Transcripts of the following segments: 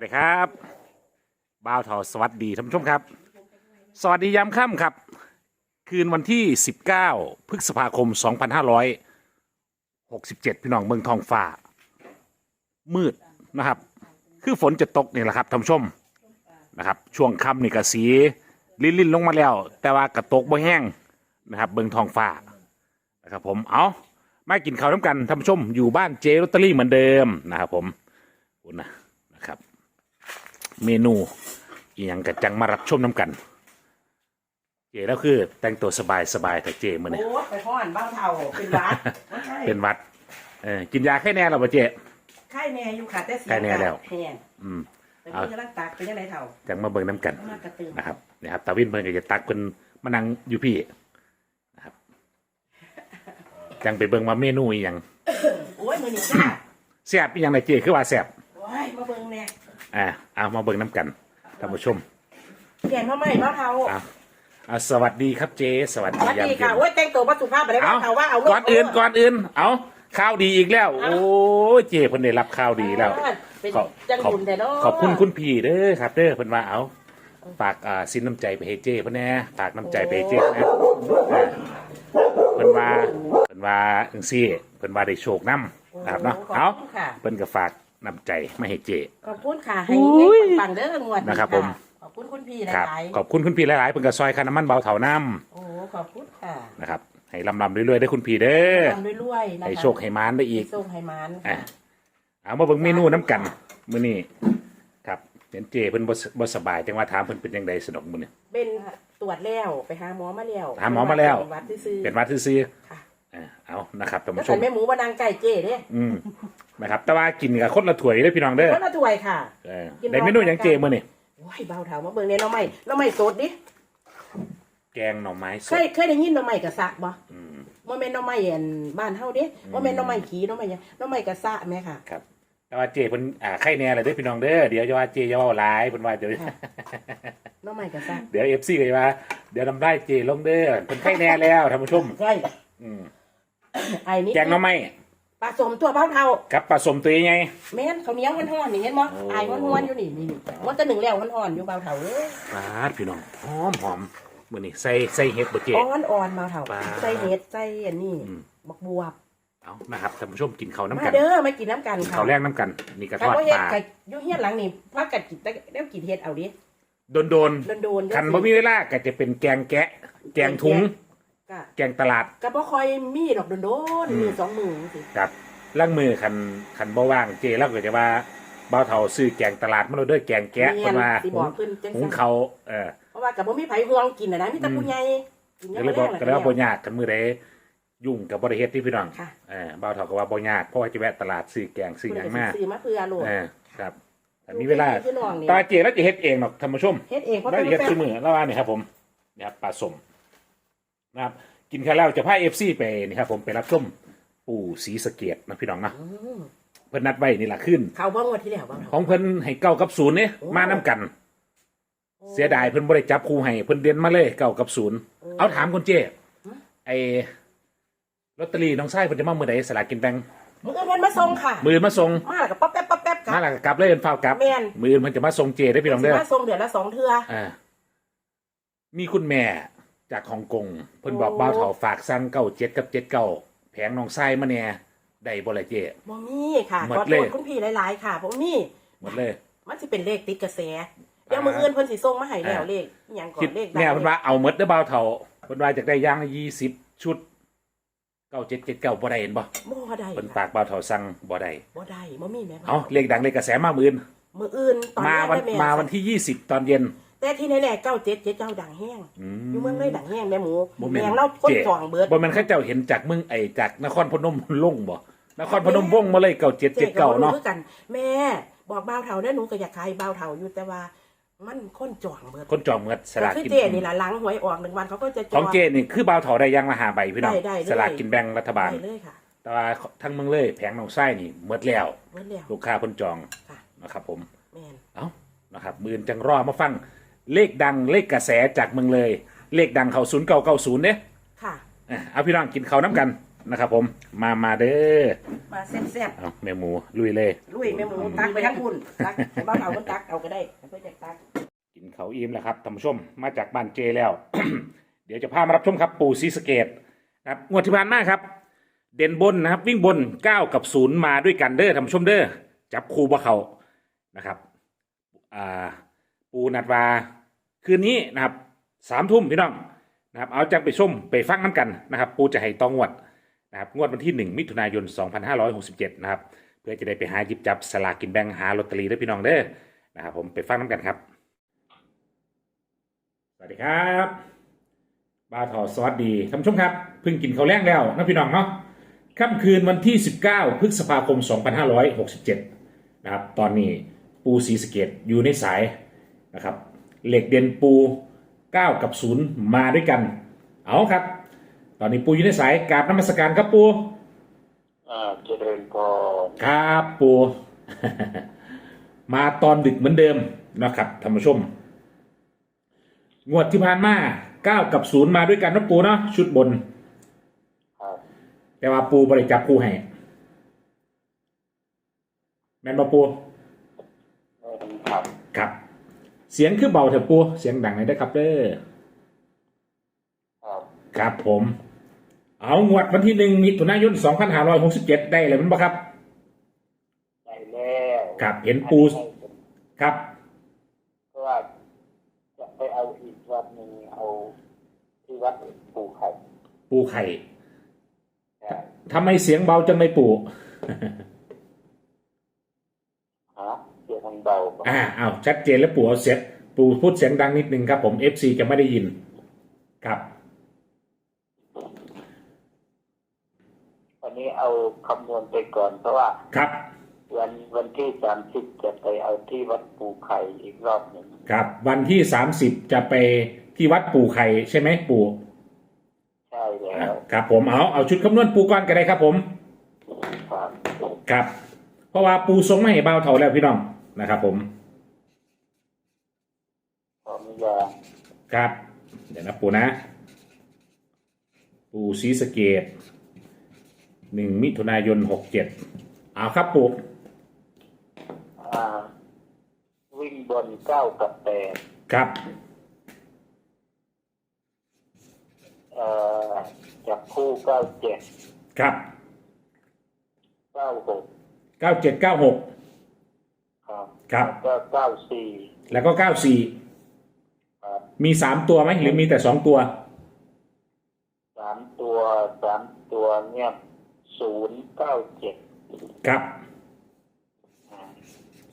วัสดีครับบ่าวเถาสวัสดีท่านผู้ชมครับ สวัสดียามค่ำครับ คืนวันที่ 19 พฤษภาคม 2567 พี่น้องเมืองทองฟ้า มืดนะครับ คือฝนจะตกนี่แหละครับท่านผู้ชมนะครับ ช่วงค่ำนี่กระสีลิ่นลินลงมาแล้ว แต่ว่ากระตกบ่แห้งนะครับ เมืองทองฟ้านะครับผมเอามากินข้าวน้ำกันท่านผู้ชมอยู่บ้านเจลอตเตอรี่เหมือนเดิมนะครับผมคุณนะนะครับ เมนูอีหยังกะจังมารับชมน้ำกัน เจแล้วคือแต่งตัวสบายสบายๆแต่เจมือเนี่ยโอ้ไปพ่อนบ้างเท่าเป็นวัดไม่ใช่เป็นหวัดเออกินยาแค่แน่หรอปะเจ ไข้แน่อยู่ค่ะแต่เสียงไข้แน่แล้ว แห้งอืม แต่พี่กำลังตักเป็นยังไงเท่าจังมาเบิ่งน้ำกัน มากระตือนะครับนะครับตาวินเพิ่นก็จะตักเพิ่นมานั่งอยู่พี่นะครับจังไปเบิ่งมาเมนูอีหยังโอ้ยมือนี่จ้าแซ่บอีหยังไงเจคือว่าแซ่บ โอ้ยมาเบิ่งแน่ อ่าเอามาเบิ่งน้ำกันท่านผู้ชมเปลี่ยนมาใหม่บ้างเท่าอะอะสวัสดีครับเจ สวัสสดีวัสยามดีเย็ค่ะน โอ้ยแต่งตัวมาสุภาพไปได้เอาบ้างเท่าว่าเอาก่อนอื่นก่อนอื่น เอาข้าวดีอีกแล้ว โอ้ยเจเพิ่นได้รับข้าวดีแล้วเป็นขอบจังขอบบุญแต่เนาะ ขอบคุณคุณพี่เด้อครับเด้อเพิ่นว่าเอาฝากอ่าสินน้ำใจไปให้เจเพิ่นแหน่ฝากน้ำใจไปให้เจนะอ่าเพิ่นว่าเพิ่นว่าจังซี่เพิ่นว่าได้โชคนํนะครับเนาะขอบเอาคุณค่ะ เพิ่นก็ฝาก น้ำใจมาให้เจ ขอบคุณค่ะ ให้อุ้ยให้ปังๆเด้องวดนะครับผม ขอบคุณคุณพี่หครับ ลายขอบคุณคุณพี่หลายๆเพิ่นก็ซอยค่าน้ำมันเบาเถาน้ๆโอ้ขอบคุณค่ะำนะครับ ให้ลำลำๆเรื่อยๆได้อคุณพี่เด้อทำรวยๆนะคะให้โชคให้มานได้อีก ให้โชคให้มานอะ ค่ะ เอามาเบิ่งเมนูน้ำกันมื้อนี้ครับเห็นเจเพิ่นบ่สบ่สบายจังว่าถามเพิ่นเป็นจังไดสนอกมื้อนี้ เป็นตรวจแล้วไปหาหมอมาแล้วหาหมอมาแล้ว เป็นวัดซื่อๆเป็นหวัดซื่อค่ะๆ อ่าเอานะครับท่านแล้วผู้ชใส่ม แม่หมูบานางไก่เจ้เด้อืมนะครับแต่ว่ากินกับคนละถ้วยเด้อพี่น้องเด้อก็ละถ้วยค่ะ เออกินได้เมนูหยังเจมื้อนี้โอ้ยเบาเถามาเบิ่งเนี่ยหน้องใหม่น้องใหม่สดดิ แกงหน่อไม้สเคดยเคยได้ยินหน้องใหม่กระสะบ่อืม บ่แม่นหน้องใหม่อันบ้านเฮาเด้บ่แม่นหน้องใหม่ผีหน้องใหม่หยังหน้องใหม่กระสะแม่ค่ะ ครับแต่ว่าเจเพิ่นอ่าไข่แน่เลยเด้อพี่น้องเด้อเดี๋ยวจะว่าเจจะเว้าหลายเพิ่นว่าเดี๋ยวค่ะ หน้องใหม่กระสะเดี๋ยว FC ก็จะว่าเดี๋ยวทำได้เจลงเด้อเพิ่นไข่แน่แล้วท่านผู้ชม ใช่อืม ไอ้นี่แกงหน่อไม้ปลาสมตัวเบาเถาครับผสมตัวยังไงแม่นข้าวเหนียวฮ้อนๆนี่เห็นบ่โอ้ไอ้ฮ้อนๆอยู่นี่นี่นี่มันจะหนึ่งแล้วฮ้อนๆอยู่เบาเถาเอ้ยปาดพี่น้องหอมหอมมื้อนี้ใส่ใส่เห็ดบ่เจอ่อนๆเบาเถาปลา ใส่เห็ดใส่อันนี้อืมบักบวบเอานะครับท่านผู้ชมกินข้าวน้ำมากันเด้อมากินน้ำกันกินค่ะข้าวแรกน้ำกันนี่กระคัทนอดบ่เฮ็ปดลาก็อยู่เฮียนหลังนี่พักกัดกินแต่แล้วกินเฮ็ดเอาดิโดนโดนโดนๆๆคันบ่มีเวลาก็จะเป็นแกงแกะ แกงถุง ก็แกงตลาดก็บ่ค่อยมีดอกโดนอืมๆมือสองมือสิกับล่างมือคันคันบ่ว่างเจแล้วก็จะว่าเบาเท่าซื้อแกงตลาดมาเลยเด้วยแกงแกะเรีเพิ่ยนว่าสิบอกเพิ่นจังหุงซั่นเขาวเออเพราะว่าก็บ่มีไผห่วงกินน่ะนะมีแต่อืมผู้ใหญ่กินก็เลยบอกก็เลยว่าบ่ยยากคันมือใดยุ่งกับบ่ได้เฮ็ดที่พี่น้องค่ะเออเบาเท่าก็ว่าบ่ยากเพราะว่าจะแวะตลาดซื้อแกงซื้อหยังมาซื้อมาเพื่อโลดเออครับแต่มีเวลาพี่น้องนี่ตาเจแล้วจะเฮ็ดเองหรอกท่านผู้ชมเฮ็ดเองเพราะแล้วเป็นเฮ็ดแฟซื้นอมือแล้วว่านี่ครับผมนี่ครับปลาสม นะครับ กินแค่แล้วจะพาเอฟซีไปนี่ครับผมไปรับชมปู่ศรีสะเกดนะพี่น้องนะอืมเพิ่นนัดไว้นี่แหละขึ้น เขาบ่งวดที่แล้วบ่ของเพิ่นให้เก้ากับศูนย์เนี่ยโอ้มาน้กัน เสียดายเพิ่นบ่ได้จับคู่ให้เพิ่นเด่นมาเลยเก้ากับศูนย์เอาถามคนเจ้ไอ้ลอตเตอรี่น้องไส้เพิ่นจะมาเมื่อใดสลากกินแบ่งมึงเอาเงินมาส่งค่ะ มือมาส่งมาแล้วก็ป๊อบแป๊บป๊อบแป๊บกัมาแล้วก็กลับเลยเพิ่นเฝ้ากลับแม่นมือเพิ่นจะมาส่งเจได้อพี่น้องเด้อมาส่งเดือนละสองเทื่ออ่ามีคุณแม่ จากฮ่องกงเพิ่นบอกโอ้ บ่าวเฒ่าฝากสั่งเก้าเจ็ดกับเจ็ดเก้าแผงน้องไส้มาแหน่ได้บ่ล่ะเจ้บ่มีค่ะหมดขอโทเลย ษคุณพี่หลายๆค่ะบ่มีหมดเลย มันสิเป็นเลขติดกระแสเดี๋ยวมื้ออื่นเพิ่นสิส่งมาให้แล้วอ่า เลขอิหยังก่อคิดนเลขแม่เพิ่นว่าเอาหมดเด้อบ่าวเฒ่าเพิ่นว่าจะได้อย่างละ20 ชุดเก้าเจ็ดเจ็ดเก้าบ่ได้เห็นบ่บ่ได้เพิ่นค่ะฝากบ่าวเฒ่าสั่งบ่ได้บ่ได้บ่มีแม่เอาเลขดังเลขกระแสมามื้ออื่นมื้ออื่นตอนมาแรกวันได้แม่มาวันที่ 20 ตอนเย็น แต่ที่แน่ๆ97 7เจ้าดังแห้งอือยู่เมืองเลยดังแห้งแม่หมูบ่แมงเราคนจ๊จองเบิดบ่แม่นเขาเจ้าเห็นจากเมืองไอ้จากนครพนมลงบ่นครพนมวงมาเลยเก้าเจ็ดเจ๊เจ็ดก็เก้าบ่รู้เนาะคือกัน แม่บอกบ่าวเฒ่าเด้อหนูก็อยากขายบ่าวเฒ่าอยู่แต่ว่า มันคนจองเบิดคนจองเงินสลากก็คือกินเจ๊นี่ล่ะหลังหวยออกหนึ่งวันเขาก็จะจขออง งเจนี่คือบ่าวเถาได้ยังละหาใบพี่น้องได้ได้เลย สลากกินแบ่งรัฐบาลได้เลยค่ะแต่ว่าทั้งเมืองเลยแผงน้องไส้นี่หมดแล้ว เบิดแล้วลูกค้าคนจองค่ะนะครับผม แม่น เอ้านะครับ มือนจังรอมาฟัง เลขดังเลขกระแสจากเมืองเลย เลขดังเขาศูนย์เก้าเก้าศูนย์เนี่ยค่ะ เอาพี่น้องกินข้าวน้ำกันนะครับผมมามาเด้อมาแซ่บเอาแม่หมูลุยเลยๆลุยแม่หมูตักไปทั้งบุญตักให้บ้าวเถาก็ตักเอาก็ได้เพื่อจะตักกินเขาวอิ่มแล้วครับท่านผู้ชมมาจากบ้านเจแล้ว เดี๋ยวจะพามารับชมครับปู่ศรีสะเกดนะครับงวดที่ผ่านมาครับ เด่นบนนะครับ วิ่งบน9กับ0มาด้วยกันเด้อท่านผู้ชมเด้อจับคู่บ่เขานะครับ อ่าปูนัดวา คืนนี้นะครับสามทุ่มพี่น้องนะครับเอาจากไปชมไปฟังน้ำกันนะครับ ปูจะให้ตองวดนะครับงวดวันที่ 1 มิถุนายน 2567 นะครับ เพื่อจะได้ไปหาหยิบจับสลากกินแบ่งหาลอตเตอรี่ด้วยพี่น้องเด้อนะครับผมไปฟังน้ำกันครับ สวัสดีครับบาทอสวัสดีท่านผู้ชมครับเพิ่งกินข้าวแรงแล้วนะพี่น้องเนาะค่ำคืนวันที่ 19 พฤษภาคม 2567 นะครับ ตอนนี้ปูสีสเกตอยู่ในสายนะครับ เหล็กเด่นปู 9 กับ 0 มาด้วยกัน เอาครับ ตอนนี้ปูอยู่ในสายกราบน้ำมศการครับปูอ่าเจริญพรครับปู มาตอนดึกเหมือนเดิมนะครับท่านผู้ชม งวดที่ผ่านมาเก้ากับศูนย์มาด้วยกันนะปูเนาะชุดบน ครับแต่ว่าปูบริจับคู่ให้แม่นบ่ปู เอ่อครับ ครับ เสียงคือเบาเถอะปูเสียงดังเลยนะครับเด้อครับครับผม เอางวดวันที่หนึ่งมิถุนายนสองพันห้าร้อยหกสิบเจ็ดได้เลยมั้ยบ่ครับ ได้แล้วครับเห็นปู ครับ เพราะว่าจะไปเอาอีกวัดหนึ่งเอาที่วัดปูไข่ปูไข่ใช่ทำไมเสียงเบาจังเลยปูฮะ เสียงมันเบาปะอ่าเอาชัดเจนแล้วปู่เอาเสียงปู่พูดเสียงดังนิดนึงครับ ผม FC จะไม่ได้ยิน ครับ วันนี้เอาคำนวณไปก่อนเพราะว่า ครับ วันวันที่สามสิบจะไปเอาที่วัดปูไข่อีกรอบหนึ่งครับ วันที่30จะไปที่วัดปู่ไข่ใช่ไหมปู่ใช่แล้อ่าวครับ ผมเอาเอาชุดคำนวณปู่ก่อนก็ได้ครับ ผมครับ ครับ เพราะว่าปู่ทรงไม่ให้เบาเท่าแล้วพี่น้องนะครับผมขออนุญาตครับ เดี๋ยวนะปู่นะ ปู่ศรีสะเกดหนึ่งมิถุนายนหกเจ็ดเอาครับปู่อ่า วิ่งบนเก้ากับแปดครับเอ่อจับคู่เก้าเจ็ดครับเก้าหก เก้าเจ็ดเก้าหกครับครับแล้วก็เก้าสี่แล้วก็เก้าสี่ครับมีสามตัวไหมหรือมีแต่สองตัวสามตัวสามตัวเนี่ยศูนย์เก้าเจ็ดครับ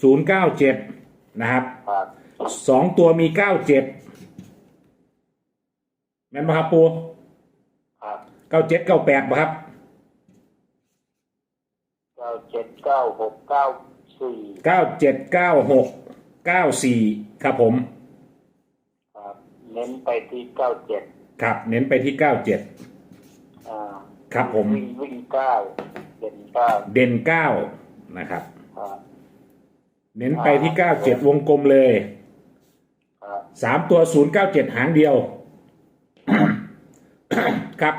ศูนย์เก้าเจ็ดนะครับครับสองตัวมีเก้าเจ็ดแม่นปะครับปูครับเก้าเจ็ดเก้าแปดปะครับเก้าเจ็ดเก้าหกเก้าสี่เก้าเจ็ดเก้าหกเก้าสี่ครับผม ครับเน้นไปที่เก้าเจ็ดครับ เน้นไปที่เก้าเจ็ดอ่าครับผม วิ่งวิ่งเก้าเด่นเก้าเด่นเก้านะครับ ครับเน้นไปที่เก้าเจ็ดวงกลมเลยครับสามตัวศูนย์เก้าเจ็ดหางเดียว ครับ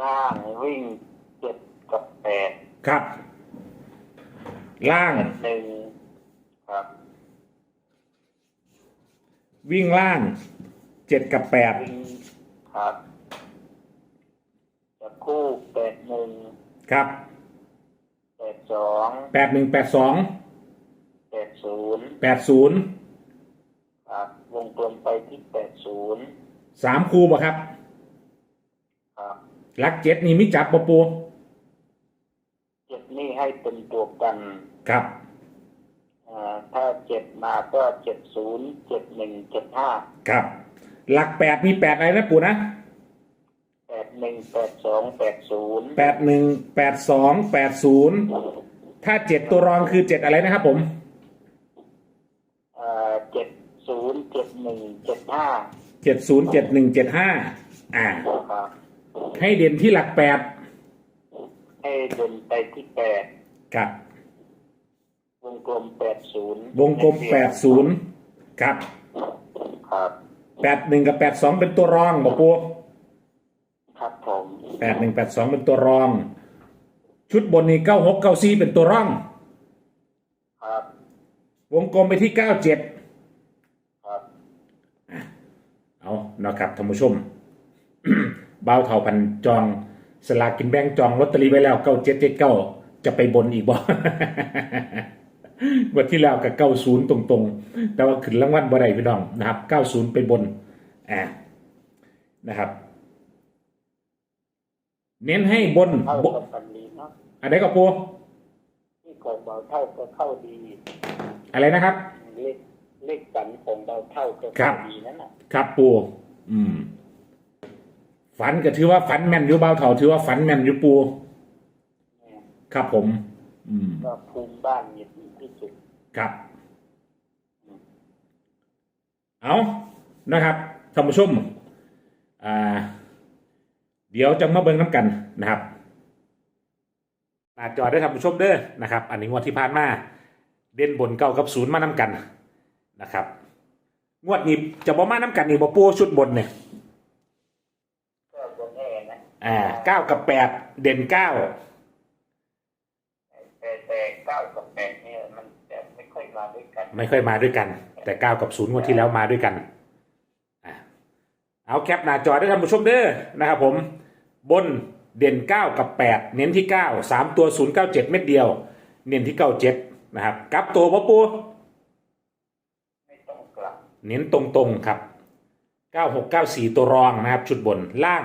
ล่างวิ่งเจ็ดกับแปดครับ ล่างหนึ่งครับ วิ่งล่างเจ็ดกับแปดวิ่งครับจับคู่แปดหนึ่งครับแปดสองแปดหนึ่งแปดสองแปดศูนย์แปดศูนย์ครับวงกลมไปที่แปดศูนย์สามคูบ่ครับ ครับ ลักเจ็ดนี่มิจับปะปูเจ็ด นี่ให้เป็นตัวกันครับอ่าถ้าเจ็ดมาก็เจ็ดศูนย์เจ็ดหนึ่งเจ็ดห้าครับ หลักแปดมีแปดอะไรนะปูนะแปดหนึ่งแปดสองแปดศูนย์แปดหนึ่งแปดสองแปดศูนย์ถ้าเจ็ดตัวรองคือเจ็ดอะไรนะครับผมอ่าเจ็ดศูนย์เจ็ดหนึ่งเจ็ดห้าเจ็ดศูนย์เจ็ดหนึ่งเจ็ดห้าอ่าครับให้เด่นที่หลักแปด ให้เดินไปที่แปดครับ วงกลมแปดศูนย์วงกลมแปดศูนย์ครับครับแปดหนึ่งกับแปดสองเป็นตัวรองบอกปูครับผมคแปดหนึ่งแปดสองเป็นตัวรอง ชุดบนนี้เก้าหกเก้าสี่เป็นตัวร่อง ครับ วงกลมไปที่เก้าเจ็ดครับเอานะครับท่านผู้ชม เบาเท่าพันจอง สลากกินแบ่งจองลอตเตอรี่ไว้แล้วเก้าเจ็ดเจ็ดเก้าจะไปบนอีกบ่วันที่แล้วกับเก้าศูนย์ตรงๆ แต่ว่าขึ้นรางวัลบ่ได้พี่น้องนะครับเก้าศูนย์ไปบนอ่านะครับ เน้นให้บนเท่าบกับปันดีเนาะอะไรก็ปูที่ของเบาเท่าก็เข้าดี อะไรนะครับ เลขเลขสันของเบาเท่าก็ครัเข้าบดีนั่นน่ะ ครับปูอืม ฝันก็ถือว่าฝันแม่นอยู่เบาเท่าถือว่าฝันแม่นอยู่ปูเนี่ยครับผม อืมก็ภูมิบ้านเนี่ยดีที่สุดครับ เอานะครับท่านผู้ชมอ่า เดี๋ยวจะมาเบิ่งน้ำกันนะครับหน้าจอได้ท่านผู้ชมเด้อนะครับ อันนี้งวดที่ผ่านมา เด่นบนเก้ากับศูนย์มาน้ำกันนะครับ งวดนี้จะบ่มาน้ำกันนี่บ่ปูชุดบนเนี่ยก็บ่แน่นะ อ่าเก้ากับแปดเด่นเก้าแต่แต่เก้ากับแปดเนี่ยมันจะไม่ค่อยมาด้วยกัน ไม่ค่อยมาด้วยกัน แต่เก้ากับศูนย์งวดที่แล้วมาด้วยกันอ่าเอาแคปหน้าจอได้ท่านผู้ชมเด้อนะครับผมบนเด่นเก้ากับแปดเน้นที่เก้าสามตัวศูนย์เก้าเจ็ดเม็ดเดียว เน้นที่เก้าเจ็ดนะครับกลับตัวพ่อปูไม่ต้องกลับเน้นตรงๆครับเก้าหกเก้าสี่ตัวรองนะครับ ชุดบนล่าง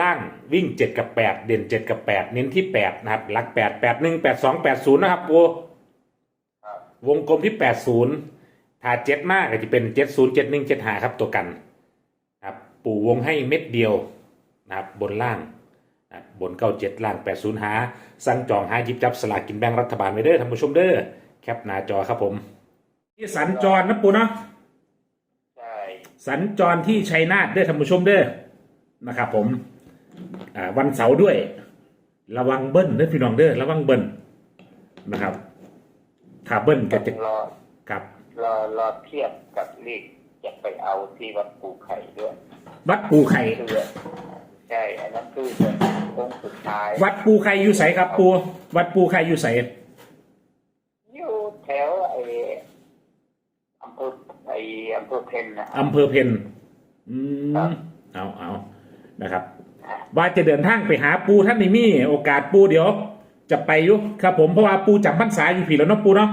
ล่างวิ่งเจ็ดกับแปดเด่นเจ็ดกับแปดเน้นที่แปดนะครับ หลักแปดแปดหนึ่งแปดสองแปดศูนย์นะครับปูครับวงกลมที่ 80 ถ้าเจ็ดมากก็จะเป็น 70 71 75 ครับตัวกันครับปู่วงให้เม็ดเดียวนะครับบนล่างนะครับบน 97 ล่าง 80 หา สั่งจองหาหยิบจับสลากกินแบ่งรัฐบาลไว้เด้อท่านผู้ชมเด้อแคปหน้าจอครับผม ที่สัญจรนะปู่เนาะใช่สัญจรที่ชัยนาทเด้อท่านผู้ชมเด้อนะครับผม อ่าวันเสาร์ด้วย ระวังเบิ้ลเด้อพี่น้องเด้อระวังเบิ้ลนะครับถ้าเบิ้ลก็จะรอครับรอรอเทียบกับเลขจะไปเอาที่วัดปูไข่ด้วย วัดปูไข่คือใช่อันนั้นคือจะโค้งสุดท้าย วัดปูไข่อยู่ใสครับปูวัดปูไข่อยู่ใสอยู่แถวไอ้อำเภอไอ้อำเภอเพนนะอำเภอเพนอืครัมบเอาเอานะครับ ว่าจะเดินทางไปหาปูท่านนี่มีโอกาสปูเดี๋ยว จะไปอยู่ครับ ผมเพราะว่าปูจำพรรษาอยู่ผีแล้วเนาะปูเนาะ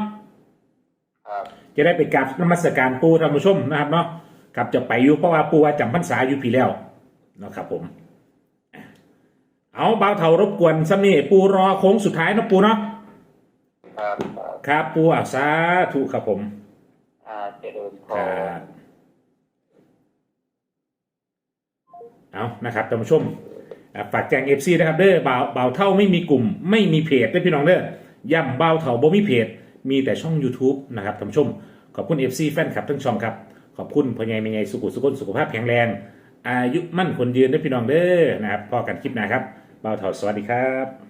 ครับจะได้ไปกราบนมัสการปูท่านผู้ชมนะครับเนาะครับจะไปอยู่เพราะว่าปูว่าจำพรรษาอยู่ผีแล้วเนาะครับผม เอาเบาเถารบกวนซ้ำนี่ปูรอโค้งสุดท้ายเนาะปูเนาะครับครับครับปูอะสาธุครับผมอ่าเจริญพครัรบเอานะครับท่านผู้ชมอะ ฝากแจ้งเอฟซีนะครับเด้อบ่าวบ่าวเท่าไม่มีกลุ่ม ไม่มีเพจเด้อพี่น้องเด้อย่ำบ่าวเท่าบ่มีเพจ มีแต่ช่อง YouTube นะครับท่านผู้ชม ขอบคุณ FC แฟนคลับทั้งช่องครับ ขอบคุณพ่อใหญ่แม่ใหญ่สุขุสุขนสุขภาพแข็งแรง อายุมั่นคนยืนเด้อพี่น้องเด้อนะครับพอกันคลิปหน้าครับบ่าวเท่าสวัสดีครับ